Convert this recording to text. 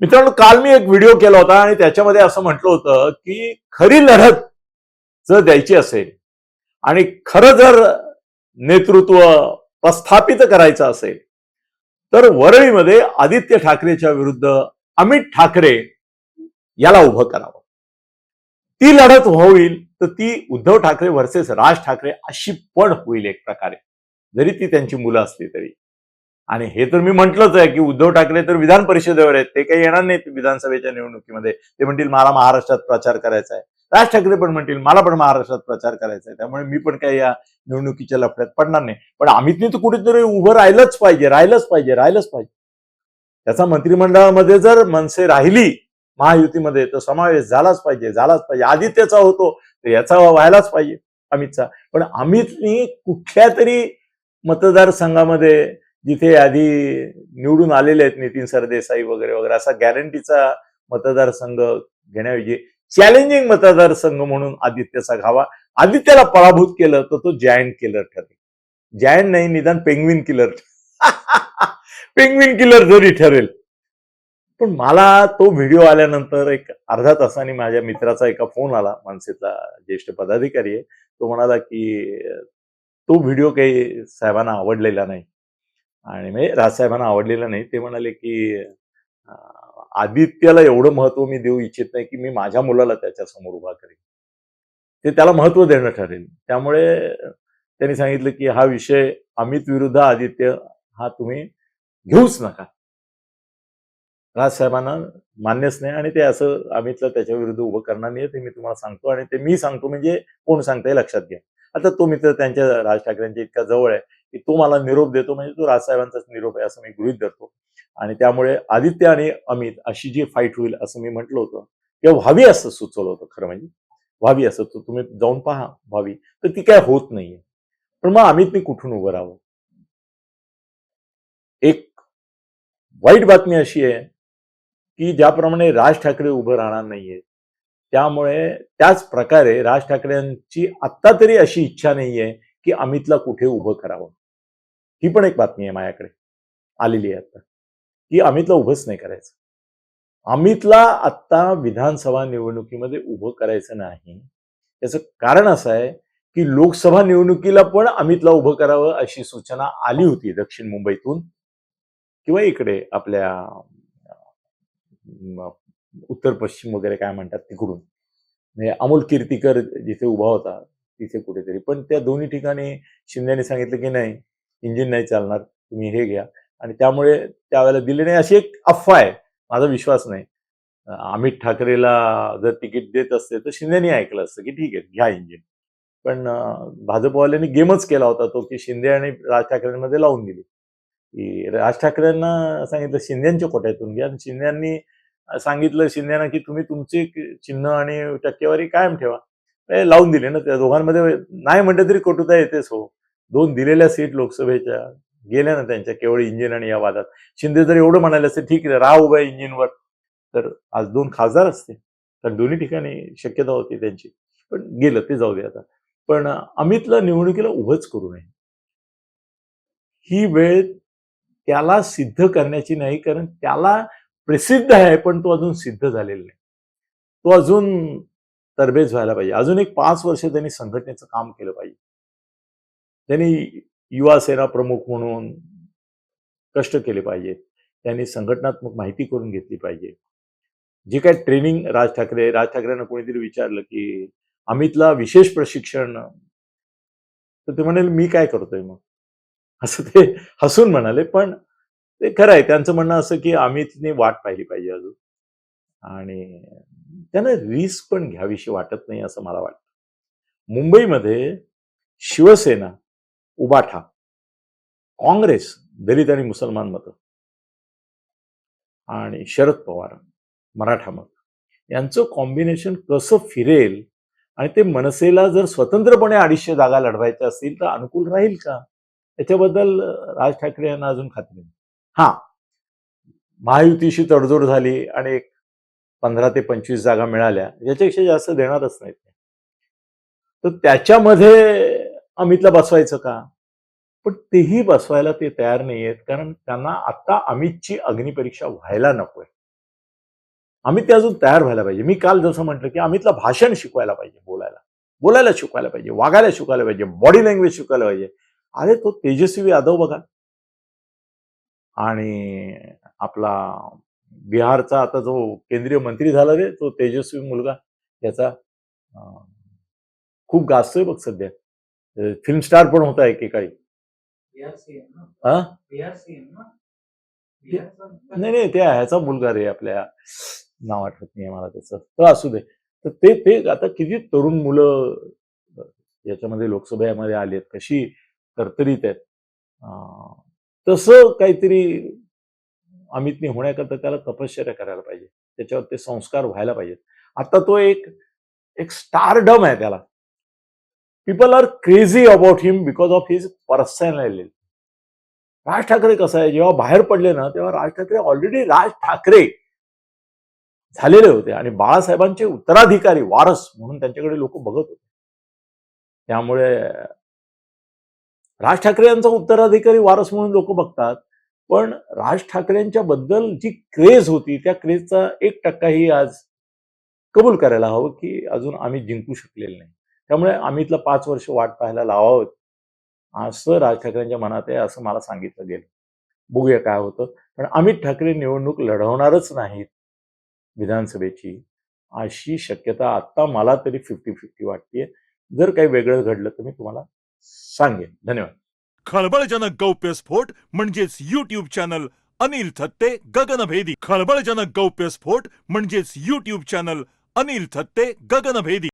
मित्रांनो काल मी एक व्हिडिओ केला होता आणि त्याच्यामध्ये असं म्हटलं होतं की खरी लढत जर द्यायची असेल आणि खरं जर नेतृत्व प्रस्थापित करायचं असेल तर वरळीमध्ये आदित्य ठाकरेच्या विरुद्ध अमित ठाकरे याला उभं करावं. ती लढत होईल तर ती उद्धव ठाकरे व्हर्सेस राज ठाकरे अशी पण होईल एक प्रकारे. जरी ती त्यांची मुलं असली तरी. आणि हे तर मी म्हटलंच आहे की उद्धव ठाकरे तर विधान परिषदेवर आहेत. ते काही येणार नाहीत विधानसभेच्या निवडणुकीमध्ये. ते म्हणतील मला महाराष्ट्रात प्रचार करायचा आहे. राज ठाकरे पण म्हणतील मला पण महाराष्ट्रात प्रचार करायचा आहे. त्यामुळे मी पण काही या निवडणुकीच्या लफड्यात पडणार नाही. पण अमितने तर कुठेतरी उभं राहिलंच पाहिजे राहिलंच पाहिजे राहिलंच पाहिजे. त्याचा मंत्रिमंडळामध्ये जर मनसे राहिली महायुतीमध्ये तर समावेश झालाच पाहिजे झालाच पाहिजे. आदित्यचा होतो तर याचा व्हायलाच पाहिजे अमितचा. पण अमितनी कुठल्या तरी मतदारसंघामध्ये जिथे आधी निवडून आलेले आहेत नितीन सरदेसाई वगैरे वगैरे असा गॅरंटीचा मतदारसंघ घेण्याऐवजी चॅलेंजिंग मतदारसंघ म्हणून आदित्यचा घावा. आदित्यला पराभूत केलं तर तो जायंट किलर ठरेल. जायंट नाही निदान पेंग्विन किलर पेंग्विन किलर जरी ठरेल. पण मला तो व्हिडिओ आल्यानंतर एक अर्धा तासाने माझ्या मित्राचा एका फोन आला मनसेचा ज्येष्ठ पदाधिकारी आहे. तो म्हणाला की तो व्हिडिओ काही साहेबांना आवडलेला नाही. आणि म्हणजे राजसाहेबांना आवडलेलं नाही. ते म्हणाले की आदित्यला एवढं महत्त्व मी देऊ इच्छित नाही की मी माझ्या मुलाला त्याच्यासमोर उभा करेन. ते त्याला महत्त्व देणं ठरेल. त्यामुळे त्यांनी सांगितलं की हा विषय अमित विरुद्ध आदित्य हा तुम्ही घेऊच नका. राजसाहेबांना मान्यच नाही आणि ते असं अमितला त्याच्या विरुद्ध उभं करणार नाही ते मी तुम्हाला सांगतो आणि ते मी सांगतो म्हणजे कोण सांगताय लक्षात घ्या. आता तो मित्र त्यांच्या राज ठाकरेंच्या इतका जवळ आहे. की तो मला निरोप देतो म्हणजे तो राजसाहेबांचाच निरोप आहे असं मी गृहित धरतो. आणि त्यामुळे आदित्य आणि अमित अशी जी फाईट होईल असं मी म्हटलं होतं किंवा व्हावी असं सुचवलं होतं खरं म्हणजे. व्हावी असं तर तुम्ही जाऊन पहा व्हावी. तर ती काय होत नाहीये. पण मग अमितने कुठून उभं राहावं? एक वाईट बातमी अशी आहे की ज्याप्रमाणे राज ठाकरे उभं राहणार नाहीये त्यामुळे त्याच प्रकारे राज ठाकरेंची आत्ता तरी अशी इच्छा नाहीये की अमितला कुठे उभं करावं. ही पण एक बातमी आहे माझ्याकडे. आलेली आहे आता. की अमितला उभंच नाही करायचं. अमितला आत्ता विधानसभा निवडणुकीमध्ये उभं करायचं नाही. याचं कारण असं आहे की लोकसभा निवडणुकीला पण अमितला उभं करावं अशी सूचना आली होती दक्षिण मुंबईतून किंवा इकडे आपल्या उत्तर पश्चिम वगैरे काय म्हणतात तिकडून. म्हणजे अमोल कीर्तीकर जिथे उभा होता तिथे कुठेतरी. पण त्या दोन्ही ठिकाणी शिंदेने सांगितलं की नाही इंजिन नाही चालणार तुम्ही हे घ्या. आणि त्यामुळे त्यावेळेला दिले नाही अशी एक अफवा आहे. माझा विश्वास नाही. अमित ठाकरेला जर तिकीट देत असते तर शिंदेनी ऐकलं असतं की ठीक आहे घ्या इंजिन. पण भाजपवाल्यांनी गेमच केला होता तो की शिंदे आणि राज ठाकरेंमध्ये लावून दिली. की राज ठाकरेंना सांगितलं शिंदेच्या कोट्यातून घ्या. आणि शिंद्यांनी सांगितलं शिंदेना की तुम्ही तुमचे चिन्ह आणि टक्केवारी कायम ठेवा. हे लावून दिले ना त्या दोघांमध्ये नाही म्हटलं तरी कटुता येतेच हो. दोन दिलेल्या सीट लोकसभेच्या गेल्या ना त्यांच्या केवळ इंजिन आणि या वादात. शिंदे जर एवढं म्हणाले असते ठीक आहे राव उभ्या इंजिनवर. तर आज दोन खासदार असते. तर दोन्ही ठिकाणी शक्यता होती त्यांची. पण गेलं ते जाऊ दे आता. पण अमितला निवडणुकीला उभंच करू नये. ही वेळ त्याला सिद्ध करण्याची नाही कारण त्याला प्रसिद्ध आहे पण तो अजून सिद्ध झालेला नाही. तो अजून तरबेज व्हायला पाहिजे. अजून एक पाच वर्ष त्यांनी संघटनेचं काम केलं पाहिजे. त्यांनी युवा सेना प्रमुख म्हणून कष्ट केले पाहिजेत त्यांनी संघटनात्मक माहिती करून घेतली पाहिजे. जे काय ट्रेनिंग राज ठाकरे राज ठाकरेंना कोणीतरी विचारलं की अमितला विशेष प्रशिक्षण तर ते म्हणाले मी काय करतोय मग? असं ते हसून म्हणाले पण ते खरं आहे. त्यांचं म्हणणं असं की अमितने वाट पाहिली पाहिजे अजून. आणि त्यांना रिस्क पण घ्यावीशी वाटत नाही असं मला वाटतं. मुंबईमध्ये शिवसेना उबाठा. काँग्रेस दलित आणि मुसलमान मतं. आणि शरद पवार मराठा मत. यांचं कॉम्बिनेशन कसं फिरेल आणि ते मनसेला जर स्वतंत्रपणे अडीचशे जागा लढवायच्या असतील तर अनुकूल राहील का? याच्याबद्दल राज ठाकरे यांना अजून खात्री नाही. हा. महायुतीशी तडजोड झाली आणि एक पंधरा ते पंचवीस जागा मिळाल्या याच्यापेक्षा जास्त देणारच नाहीत. तर त्याच्यामध्ये अमितला बसवायचं का? पण तेही बसवायला ते तयार नाही आहेत कारण त्यांना आता अमितची अग्निपरीक्षा व्हायला नकोय. अमित अजून तयार व्हायला पाहिजे. मी काल जसं म्हटलं की अमितला भाषण शिकवायला पाहिजे बोलायला. बोलायला शिकवायला पाहिजे वागायला शिकवायला पाहिजे बॉडी लँग्वेज शिकवायला पाहिजे. अरे तो तेजस्वी यादव बघा. आणि आपला बिहारचा आता जो केंद्रीय मंत्री झाला रे तो तेजस्वी मुलगा त्याचा अं, खूप गाजतोय बघ सध्या. फिल्म स्टार पण होता एकेकाळी. हा? नाही नाही ते ह्याचा मुलगा रे आपल्या नाव आठवत नाही मला त्याचं. तर असू दे. तर ते ते आता किती तरुण मुलं याच्यामध्ये लोकसभेमध्ये आली आहेत कशी तरतरीत आहेत. तसं काहीतरी अमितने होण्याकरता त्याला तपश्चर्या करायला पाहिजे. त्याच्यावर ते संस्कार व्हायला पाहिजेत. आता तो एक एक स्टारडम आहे त्याला. People are crazy about him because of his personality Raj Thackeray कसं आहे? जेव्हा बाहेर पडले ना तेव्हा राज ठाकरे ऑलरेडी राज ठाकरे झालेले होते. आणि बाळासाहेबांचे उत्तराधिकारी वारस म्हणून त्यांच्याकडे लोक बघत होते. त्यामुळे राज ठाकरे यांचा उत्तराधिकारी वारस म्हणून लोक बघतात. पण राज ठाकरेंच्या बद्दल जी क्रेज होती त्या क्रेजचा एक टक्काही आज कबूल करायला हवं की अजून आम्ही जिंकू शकलेले नाही. त्यामुळे अमितला पाच वर्ष वाट पाहायला लावावं. असं राज ठाकरेंच्या मनात आहे असं मला सांगितलं गेलं. बघूया काय होतं. पण अमित ठाकरे निवडणूक लढवणारच नाहीत विधानसभेची. अशी शक्यता आता मला तरी फिफ्टी फिफ्टी वाटते जर काही वेगळं घडलं तर मी तुम्हाला सांगेन. धन्यवाद. खळबळजनक गौप्यस्फोट म्हणजेच युट्यूब चॅनल अनिल थत्ते गगनभेदी. खळबळजनक गौप्यस्फोट म्हणजेच युट्यूब चॅनल अनिल थत्ते गगनभेदी.